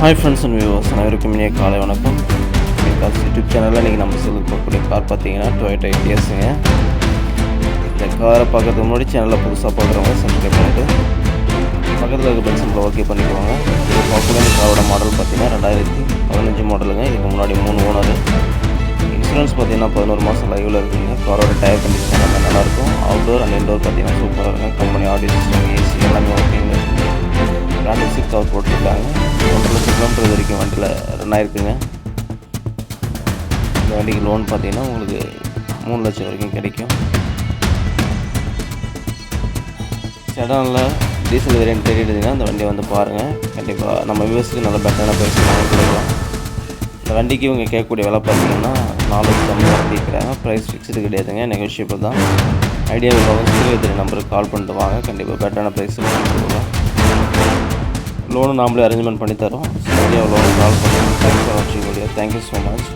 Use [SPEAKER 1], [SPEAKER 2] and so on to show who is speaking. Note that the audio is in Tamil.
[SPEAKER 1] ஹாய் ஃப்ரெண்ட்ஸ் அண்ட் வியூவர்ஸ் அனைவருக்கும் இனிய காலை வணக்கம். கார்ஸ் யூடியூப் சேனலில் இன்றைக்கி நம்ம செல்லு போகக்கூடிய கார் பார்த்தீங்கன்னா டொயேட்டோ ஐடிஎஸ்ங்க இந்த காரை பார்க்குறதுக்கு முன்னாடி சேனலில் புதுசாக பார்க்குறவங்க சப்ஸ்கிரைப் பண்ணிவிட்டு பக்கத்தில் இருக்க பெல் ஓகே பண்ணிக்குவாங்க இது பார்க்கக்கூடிய இந்த காரோட மாடல் பார்த்தீங்கன்னா ரெண்டாயிரத்தி பதினஞ்சு மாடலுங்க இதுக்கு முன்னாடி மூணு ஓனர் இன்சூரன்ஸ் பார்த்தீங்கன்னா பதினோரு மாதம் லைவில் இருக்குங்க காரோட டயர் கண்டிஷன் எல்லாமே நல்லாயிருக்கும் அவுட்டோர் அண்ட் இன்டோர் பார்த்தீங்கன்னா சூப்பராக இருக்கும். கம்பெனி ஆடியோ சிஸ்டம் ஏசி எல்லாமே ஓகேங்க சிக்ஸ் சீட் போட்டிருக்காங்க. ஒன்றரை லட்சம் கிலோமீட்டர் வரைக்கும் வண்டியில் ரன் ஆயிருக்குங்க. இந்த வண்டிக்கு லோன் பார்த்தீங்கன்னா உங்களுக்கு மூணு லட்சம் வரைக்கும் கிடைக்கும். செடனில் டீசல் வேரியன்ட் தெரியுதுங்க. அந்த வண்டியை வந்து பாருங்கள் கண்டிப்பாக நம்ம வியூவர்ஸுக்கு நல்ல பெட்டரான ப்ரைஸ் வாங்கி கொடுக்கலாம். இந்த வண்டிக்கு இவங்க கேட்கக்கூடிய விலை பார்த்தீங்கன்னா நாலு லட்சம் ஐம்பதாயிரம் கேட்குறாங்க ப்ரைஸ் ஃபிக்ஸ்டு கிடையாதுங்க. நெகோஷியபிள் தான். ஐடியா விவோ நம்பருக்கு கால் பண்ணிட்டு வாங்க. கண்டிப்பாக பெட்டரான ப்ரைஸ் கொடுக்கலாம். லோனு நாமளே அரேஞ்ச்மெண்ட் பண்ணி தரோம். ஐடியா லோன் கால் பண்ணி தேங்க்ஸ் ஃபார் வாட்சிங் video thank you so much